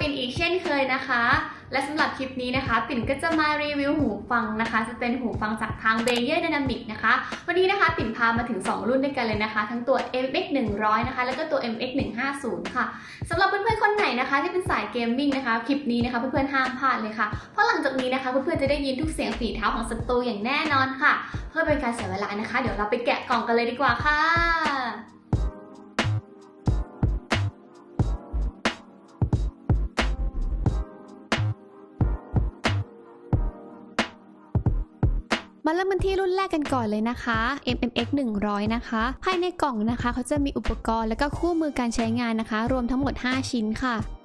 ปิ่นอีกเช่นเคยนะคะ และสำหรับคลิปนี้นะคะ ปิ่นก็จะมารีวิวหูฟังนะคะ จะเป็นหูฟังจากทาง b บเยอร์ Dynamic นะคะ วันนี้นะคะปิ่นพามาถึง 2 รุ่นด้วยกันเลยนะคะ ทั้งตัว MX 100นะคะ แล้วก็ตัว MX 150ค่ะสำหรับเพื่อนๆคนไหนนะคะ ที่เป็นสายเกมมิ่งนะคะ คลิปนี้นะคะเพื่อนๆห้ามพลาดเลยค่ะ เพราะหลังจากนี้นะคะเพื่อนๆจะได้ยินทุกเสียงฝีเท้าของศัตรูอย่างแน่นอนค่ะ เพื่อเป็นการเสียเวลานะคะ เดี๋ยวเราไปแกะกล่องกันเลยดีกว่าค่ะ มาเริ่มกันที่รุ่นแรกกันก่อนเลยนะคะ MMX 100 นะคะ ภายในกล่องนะคะเขาจะมีอุปกรณ์และก็คู่มือการใช้งานนะคะ รวมทั้งหมด 5 ชิ้นค่ะ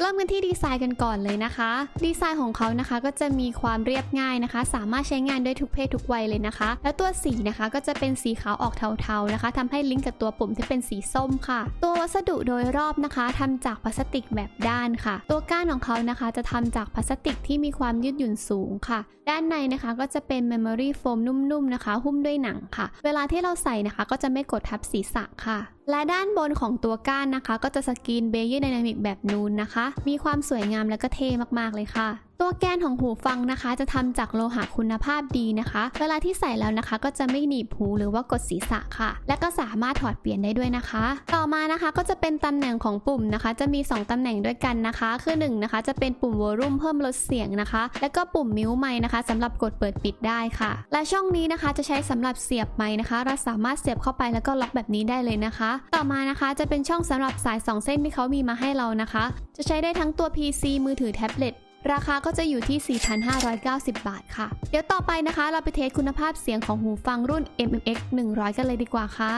เริ่มกันที่ดีไซน์กันก่อนเลยนะคะ ดีไซน์ของเขานะคะก็จะมีความเรียบง่ายนะคะ สามารถใช้งานได้ทุกเพศทุกวัยเลยนะคะ แล้วตัวสีนะคะก็จะเป็นสีขาวออกเทาๆนะคะทำให้ลิงก์กับตัวปุ่มที่เป็นสีส้มค่ะ ตัววัสดุโดยรอบนะคะทำจากพลาสติกแบบด้านค่ะ ตัวก้านของเขานะคะจะทำจากพลาสติกที่มีความยืดหยุ่นสูงค่ะ ด้านในนะคะก็จะเป็น Memory Foam นุ่มๆนะคะ หุ้มด้วยหนังค่ะ เวลาที่เราใส่นะคะก็จะไม่กดทับศีรษะค่ะ และด้านบนของตัวก้านนะคะ ก็จะสกรีนเบย์ d ไดนามิกแบบนูนนะคะ มีความสวยงามและก็เท่มากๆเลยค่ะ ตัวแกนของหูฟังนะคะ จะทำจากโลหะคุณภาพดีนะคะ เวลาที่ใส่แล้วนะคะ ก็จะไม่หนีบหูหรือว่ากดศีรษะค่ะ และก็สามารถถอดเปลี่ยนได้ด้วยนะคะ ต่อมานะคะก็จะเป็นตำแหน่งของปุ่มนะคะ จะมี 2ตำแหน่งด้วยกันนะคะ คือ1นะคะจะเป็นปุ่มวอลลุ่มเพิ่มลดเสียงนะคะ แล้วก็ปุ่มมิวไมค์นะคะสำหรับกดเปิดปิดได้ค่ะ และช่องนี้นะคะจะใช้สำหรับเสียบไมค์นะคะ เราสามารถเสียบเข้าไปแล้วก็ล็อกแบบนี้ได้เลยนะคะ ต่อมานะคะจะเป็นช่องสำหรับสาย 2 เส้นที่เขามีมาให้เรานะคะ จะใช้ได้ทั้งตัว PC มือถือแท็บเล็ต ราคาก็จะอยู่ที่ 4,590 บาทค่ะ เดี๋ยวต่อไปนะคะ เราไปเทสคุณภาพเสียงของหูฟังรุ่น MMX 100 กันเลยดีกว่าค่ะ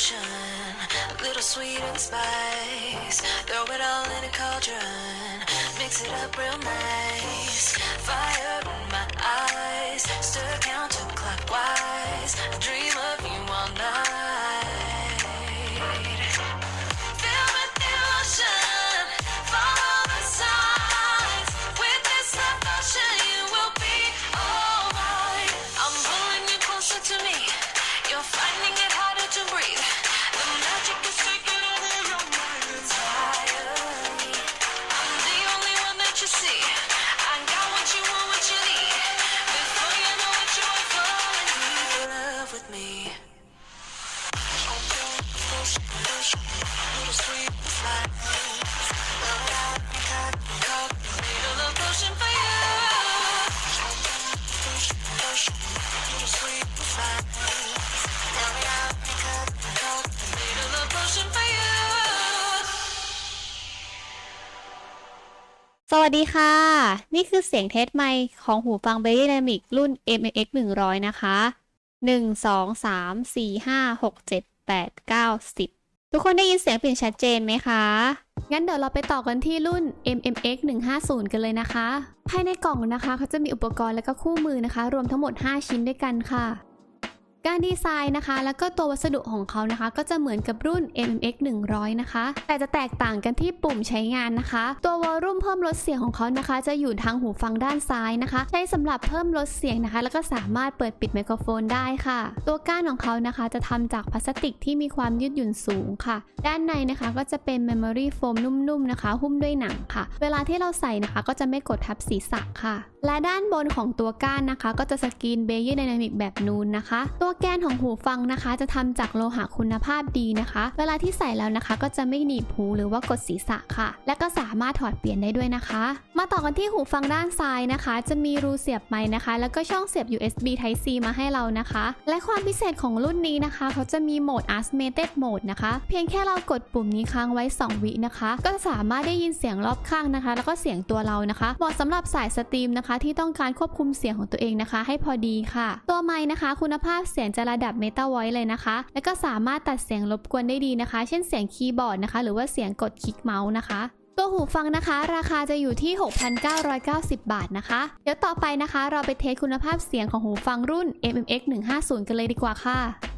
potion, a little sweet and spice. Throw it all in a cauldron, mix it up real nice. Fire สวัสดีค่ะ นี่คือเสียงเทสไมค์ของหูฟัง b บ y Dynamic รุ่น MX 100 นะคะ 1 2 3 4 5 6 7 8 9 10 ทุกคนได้ยินเสียงเปลี่ยนชัดเจนไหมคะ งั้นเดี๋ยวเราไปต่อกันที่รุ่น MMX 150กันเลยนะคะ ภายในกล่องนะคะเขาจะมีอุปกรณ์และก็คู่มือนะคะ รวมทั้งหมด 5 ชิ้นด้วยกันค่ะ การดีไซน์นะคะ แล้วก็ตัววัสดุของเขานะคะ ก็จะเหมือนกับรุ่น MMX 100 นะคะ แต่จะแตกต่างกันที่ปุ่มใช้งานนะคะ ตัววอลลุ่มเพิ่มลดเสียงของเขานะคะ จะอยู่ทางหูฟังด้านซ้ายนะคะ ใช้สำหรับเพิ่มลดเสียงนะคะ แล้วก็สามารถเปิดปิดไมโครโฟนได้ค่ะ ตัวก้านของเขานะคะจะทำจากพลาสติกที่มีความยืดหยุ่นสูงค่ะ ด้านในนะคะก็จะเป็น Memory Foam นุ่มๆนะคะ หุ้มด้วยหนังค่ะ เวลาที่เราใส่นะคะ ก็จะไม่กดทับศีรษะค่ะ และด้านบนของตัวก้านนะคะ ก็จะสกรีนเบย์ไดนามิกแบบนูนนะคะตัวแกนของหูฟังนะคะ จะทำจากโลหะคุณภาพดีนะคะ เวลาที่ใส่แล้วนะคะ ก็จะไม่หนีบหูหรือว่ากดศีรษะค่ะ และก็สามารถถอดเปลี่ยนได้ด้วยนะคะ มาต่อกันที่หูฟังด้านซ้ายนะคะ จะมีรูเสียบไม้นะคะ แล้วก็ช่องเสียบ USB Type C มาให้เรานะคะ และความพิเศษของรุ่นนี้นะคะ เขาจะมีโหมด Asthmatic Mode นะคะ เพียงแค่เรากดปุ่มนี้ค้างไว้ 2 วินะคะ ก็สามารถได้ยินเสียงรอบข้างนะคะ แล้วก็เสียงตัวเรานะคะเหมาะสำหรับสายสตรีมนะคะ ที่ต้องการควบคุมเสียงของตัวเองนะคะ ให้พอดีค่ะ ตัวไม้นะคะ คุณภาพเสียงจะระดับ Meta Voice เลยนะคะ แล้วก็สามารถตัดเสียงรบกวนได้ดีนะคะ เช่นเสียงคีย์บอร์ดนะคะ หรือว่าเสียงกดคลิกเมาส์นะคะตัวหูฟังนะคะ ราคาจะอยู่ที่ 6,990 บาทนะคะ เดี๋ยวต่อไปนะคะ เราไปเทสคุณภาพเสียงของหูฟังรุ่น MMX 150 กันเลยดีกว่าค่ะ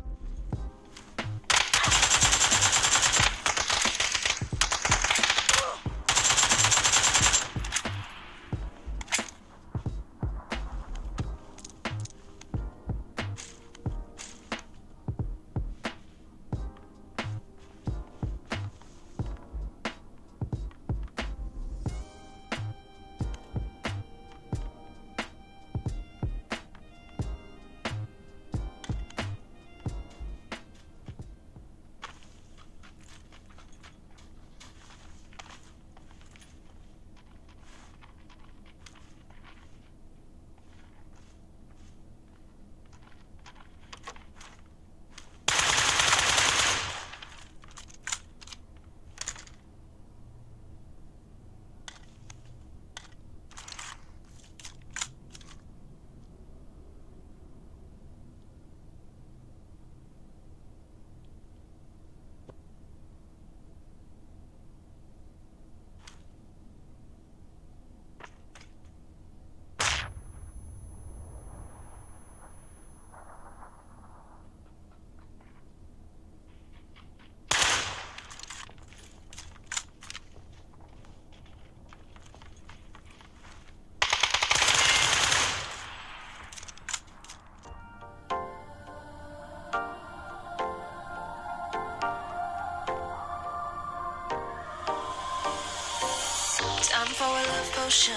potion,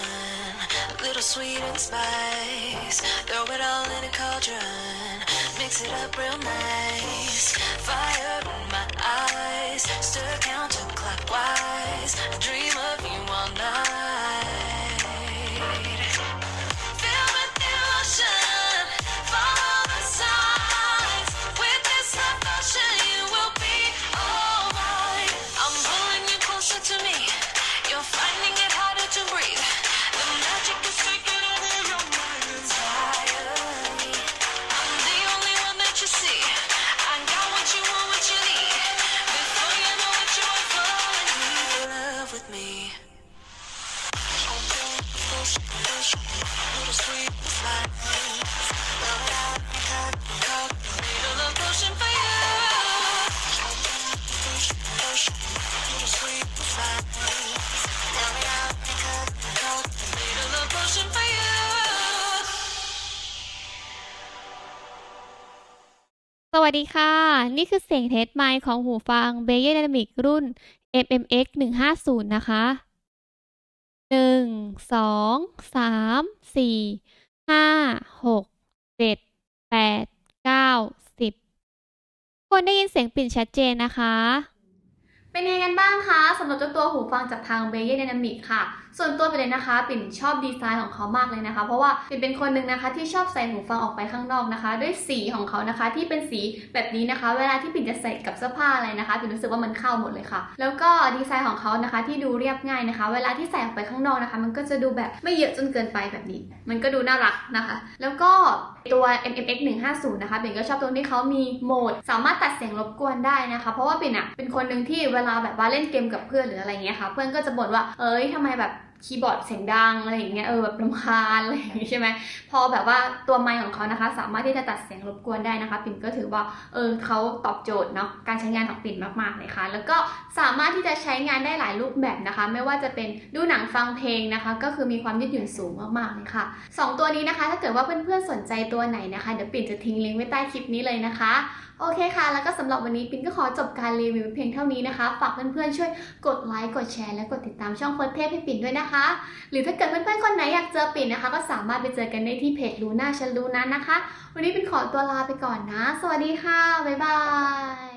a little sweet and spice. Throw it all in a cauldron, mix it up real nice. Fire in my eyes, stir counterclockwise. I dream สวัสดีค่ะ นี่คือเสียงเทสไมค์ของหูฟัง b e y e Dynamic รุ่น MMX 150 นะคะ 1 2 3 4 5 6 7 8 9 10 คนได้ยินเสียงปิ่นชัดเจนนะคะ เป็นยังไงกันบ้างคะสำหรับเจ้าตัวหูฟังจากทาง b e y e Dynamic ค่ะ ส่วนตัวปิ่นเลยนะคะปิ่นชอบดีไซน์ของเขามากเลยนะคะ เพราะว่าปิ่นเป็นคนหนึ่งนะคะที่ชอบใส่หูฟังออกไปข้างนอกนะคะ ด้วยสีของเขานะคะที่เป็นสีแบบนี้นะคะ เวลาที่ปิ่นจะใส่กับเสื้อผ้าอะไรนะคะปิ่นรู้สึกว่ามันเข้าหมดเลยค่ะ แล้วก็ดีไซน์ของเขานะคะที่ดูเรียบง่ายนะคะ เวลาที่ใส่ออกไปข้างนอกนะคะ มันก็จะดูแบบไม่เยอะจนเกินไปแบบนี้ มันก็ดูน่ารักนะคะ แล้วก็ตัว MMX 150นะคะปิ่นก็ชอบตรงที่เขามีโหมด สามารถตัดเสียงรบกวนได้นะคะ เพราะว่าปิ่นอะเป็นคนหนึ่งที่เวลาแบบว่าเล่นเกมกับเพื่อนหรืออะไรเงี้ยค่ะ เพื่อนก็จะบ่นว่าเอ้ยทำไมแบบ คีย์บอร์ดเสียงดังอะไรอย่างเงี้ยเออแบบรำคาญอะไรอย่างงี้ใช่ไหมพอแบบว่าตัวไมค์ของเขานะคะ สามารถที่จะตัดเสียงรบกวนได้นะคะ ปิ่นก็ถือว่าเออเขาตอบโจทย์เนาะการใช้งานของปิ่นมากๆเลยค่ะ แล้วก็สามารถที่จะใช้งานได้หลายรูปแบบนะคะ ไม่ว่าจะเป็นดูหนังฟังเพลงนะคะ ก็คือมีความยืดหยุ่นสูงมากๆเลยค่ะสองตัวนี้นะคะ ถ้าเกิดว่าเพื่อนๆสนใจตัวไหนนะคะเดี๋ยวปิ่นจะทิ้งลิงก์ไว้ใต้คลิปนี้เลยนะคะโอเคค่ะ แล้วก็สำหรับวันนี้ปินก็ขอจบการรีวิวเพียงเท่านี้นะคะ ฝากเพื่อนๆช่วยกดไลค์ กดแชร์ และกดติดตามช่องเฟิร์สเทพให้ปิ่นด้วยนะคะหรือถ้าเกิดเพื่อนๆคนไหนอยากเจอปิ่นนะคะ ก็สามารถไปเจอกันได้ที่เพจรู้หน้าฉันรู้นั้นนะคะ วันนี้เป็นขอตัวลาไปก่อนนะ สวัสดีค่ะ บ๊ายบาย